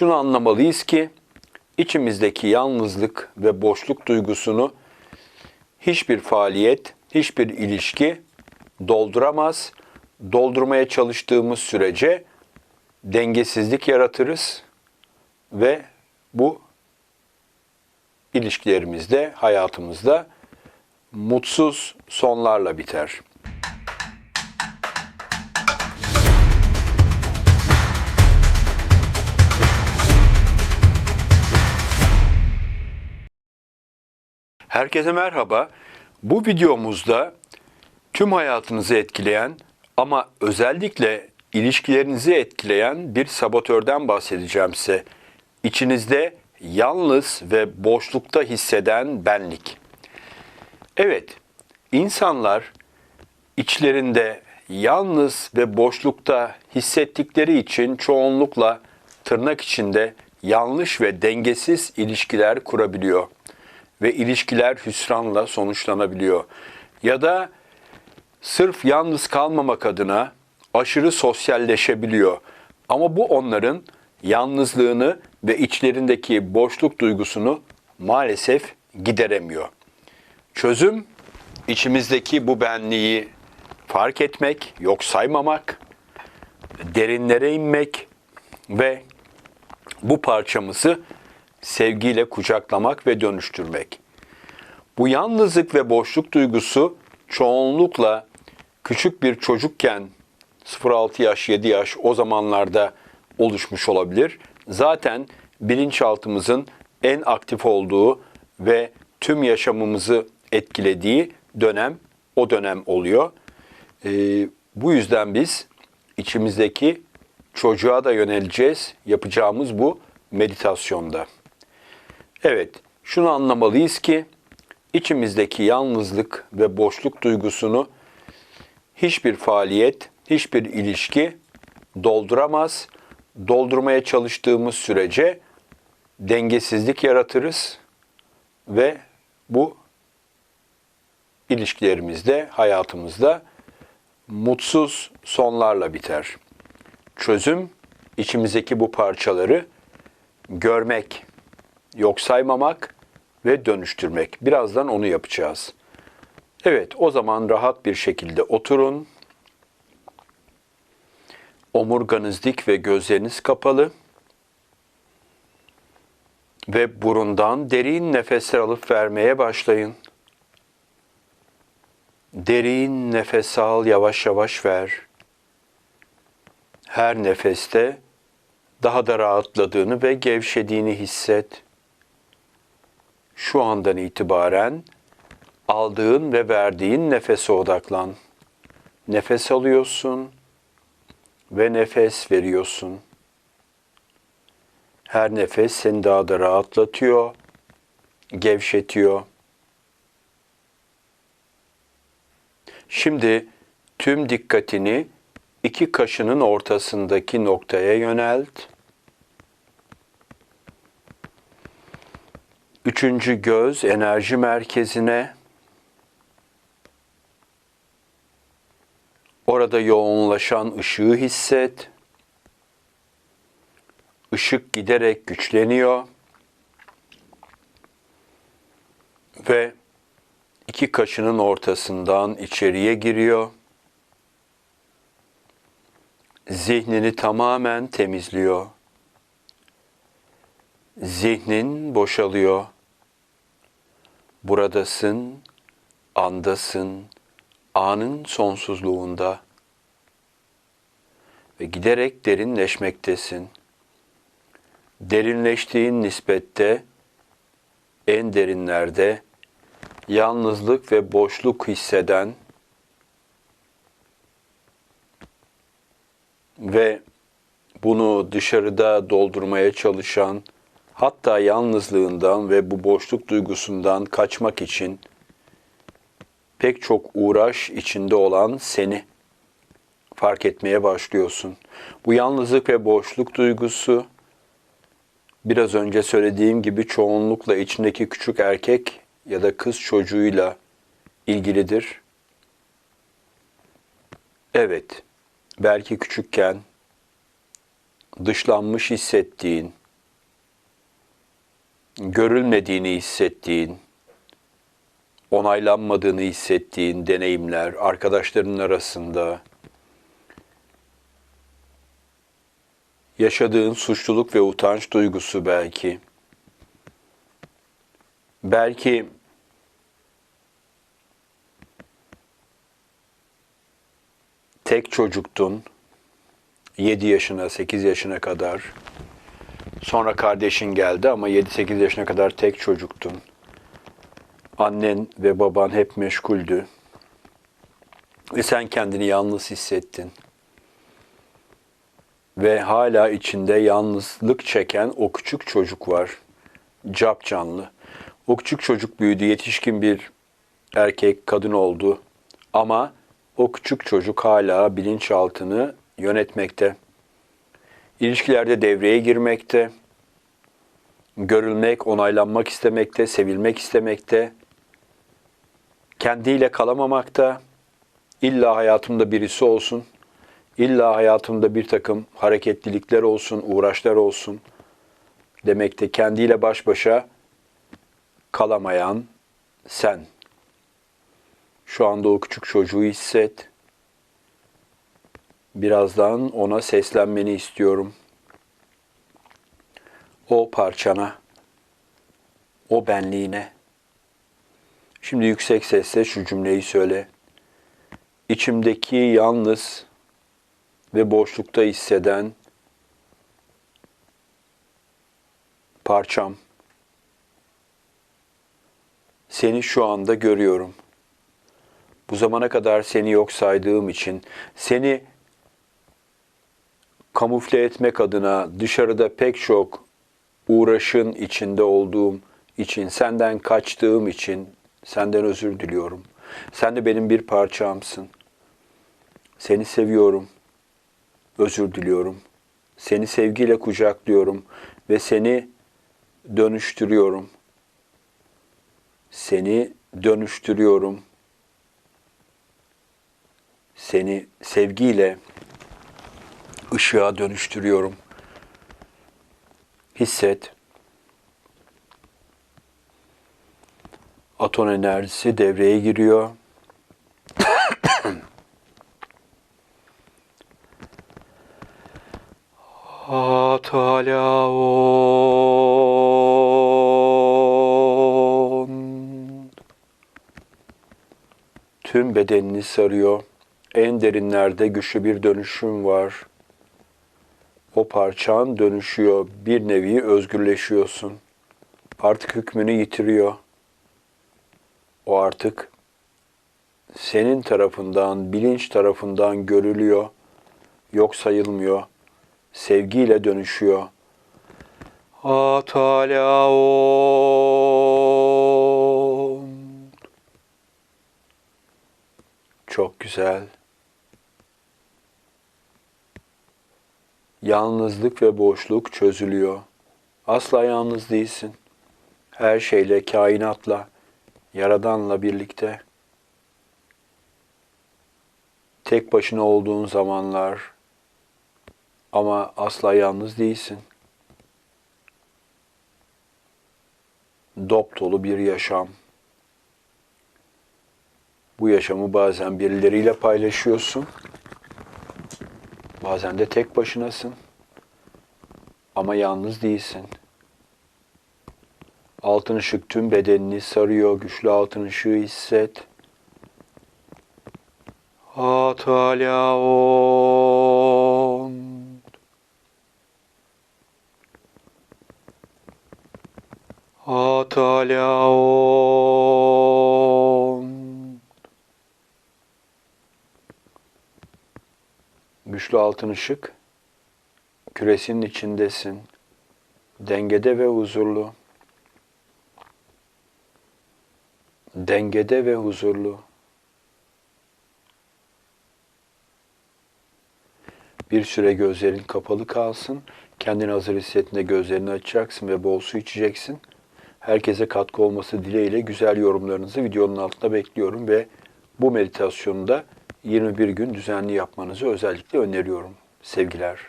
şunu anlamalıyız ki içimizdeki yalnızlık ve boşluk duygusunu hiçbir faaliyet, hiçbir ilişki dolduramaz. Doldurmaya çalıştığımız sürece dengesizlik yaratırız ve bu ilişkilerimizde, hayatımızda mutsuz sonlarla biter. Herkese merhaba. Bu videomuzda tüm hayatınızı etkileyen ama özellikle ilişkilerinizi etkileyen bir sabotörden bahsedeceğim size. İçinizde yalnız ve boşlukta hisseden benlik. Evet, insanlar içlerinde yalnız ve boşlukta hissettikleri için çoğunlukla tırnak içinde yanlış ve dengesiz ilişkiler kurabiliyor ve ilişkiler hüsranla sonuçlanabiliyor. Ya da sırf yalnız kalmamak adına aşırı sosyalleşebiliyor. Ama bu onların yalnızlığını ve içlerindeki boşluk duygusunu maalesef gideremiyor. Çözüm içimizdeki bu benliği fark etmek, yok saymamak, derinlere inmek ve bu parçamızı sevgiyle kucaklamak ve dönüştürmek. Bu yalnızlık ve boşluk duygusu çoğunlukla küçük bir çocukken 0-6 yaş, 7 yaş o zamanlarda oluşmuş olabilir. Zaten bilinçaltımızın en aktif olduğu ve tüm yaşamımızı etkilediği dönem o dönem oluyor. Ee, bu yüzden biz içimizdeki çocuğa da yöneleceğiz. Yapacağımız bu meditasyonda. Evet, şunu anlamalıyız ki içimizdeki yalnızlık ve boşluk duygusunu hiçbir faaliyet, hiçbir ilişki dolduramaz. Doldurmaya çalıştığımız sürece dengesizlik yaratırız ve bu ilişkilerimizde, hayatımızda mutsuz sonlarla biter. Çözüm içimizdeki bu parçaları görmek, yok saymamak ve dönüştürmek. Birazdan onu yapacağız. Evet, o zaman rahat bir şekilde oturun. Omurganız dik ve gözleriniz kapalı. Ve burundan derin nefesler alıp vermeye başlayın. Derin nefes al, yavaş yavaş ver. Her nefeste daha da rahatladığını ve gevşediğini hisset. Şu andan itibaren aldığın ve verdiğin nefese odaklan. Nefes alıyorsun ve nefes veriyorsun. Her nefes seni daha da rahatlatıyor, gevşetiyor. Şimdi tüm dikkatini iki kaşının ortasındaki noktaya yönelt. Üçüncü göz enerji merkezine. Orada yoğunlaşan ışığı hisset. Işık giderek güçleniyor. Ve iki kaşının ortasından içeriye giriyor. Zihnini tamamen temizliyor. Zihnin boşalıyor. Buradasın, andasın, anın sonsuzluğunda ve giderek derinleşmektesin. Derinleştiğin nispette en derinlerde yalnızlık ve boşluk hisseden ve bunu dışarıda doldurmaya çalışan, hatta yalnızlığından ve bu boşluk duygusundan kaçmak için pek çok uğraş içinde olan seni fark etmeye başlıyorsun. Bu yalnızlık ve boşluk duygusu biraz önce söylediğim gibi çoğunlukla içindeki küçük erkek ya da kız çocuğuyla ilgilidir. Evet, belki küçükken dışlanmış hissettiğin, görülmediğini hissettiğin, onaylanmadığını hissettiğin deneyimler, arkadaşlarının arasında, yaşadığın suçluluk ve utanç duygusu belki, belki tek çocuktun, 7 yaşına, 8 yaşına kadar. Sonra kardeşin geldi ama 7-8 yaşına kadar tek çocuktun. Annen ve baban hep meşguldü. Ve sen kendini yalnız hissettin. Ve hala içinde yalnızlık çeken o küçük çocuk var. Cap canlı. O küçük çocuk büyüdü, yetişkin bir erkek, kadın oldu. Ama o küçük çocuk hala bilinçaltını yönetmekte. İlişkilerde devreye girmekte. Görülmek, onaylanmak istemekte, sevilmek istemekte. Kendiyle kalamamakta. İlla hayatımda birisi olsun. İlla hayatımda bir takım hareketlilikler olsun, uğraşlar olsun demekte. Kendiyle baş başa kalamayan sen. Şu anda o küçük çocuğu hisset. Birazdan ona seslenmeni istiyorum. O parçana, o benliğine. Şimdi yüksek sesle şu cümleyi söyle. İçimdeki yalnız ve boşlukta hisseden parçam. Seni şu anda görüyorum. Bu zamana kadar seni yok saydığım için, seni kamufle etmek adına dışarıda pek çok uğraşın içinde olduğum için, senden kaçtığım için senden özür diliyorum. Sen de benim bir parçamsın. Seni seviyorum. Özür diliyorum. Seni sevgiyle kucaklıyorum ve seni dönüştürüyorum. Seni dönüştürüyorum. Seni sevgiyle ışığa dönüştürüyorum. Hisset. Aton enerjisi devreye giriyor. Atalaon. Tüm bedenini sarıyor. En derinlerde güçlü bir dönüşüm var. O parçan dönüşüyor. Bir nevi özgürleşiyorsun. Artık hükmünü yitiriyor. O artık senin tarafından, bilinç tarafından görülüyor. Yok sayılmıyor. Sevgiyle dönüşüyor. Atalaon. Çok güzel. Yalnızlık ve boşluk çözülüyor. Asla yalnız değilsin. Her şeyle, kainatla, Yaradan'la birlikte. Tek başına olduğun zamanlar ama asla yalnız değilsin. Dop dolu bir yaşam. Bu yaşamı bazen birileriyle paylaşıyorsun. Bazen de tek başınasın. Ama yalnız değilsin. Altın ışık tüm bedenini sarıyor. Güçlü altın ışığı hisset. Atalaon. Atalaon. Güçlü altın ışık, küresinin içindesin, dengede ve huzurlu. Dengede ve huzurlu. Bir süre gözlerin kapalı kalsın. Kendini hazır hissettiğinde gözlerini açacaksın ve bol su içeceksin. Herkese katkı olması dileğiyle güzel yorumlarınızı videonun altında bekliyorum ve bu meditasyonu da 21 gün düzenli yapmanızı özellikle öneriyorum. Sevgiler.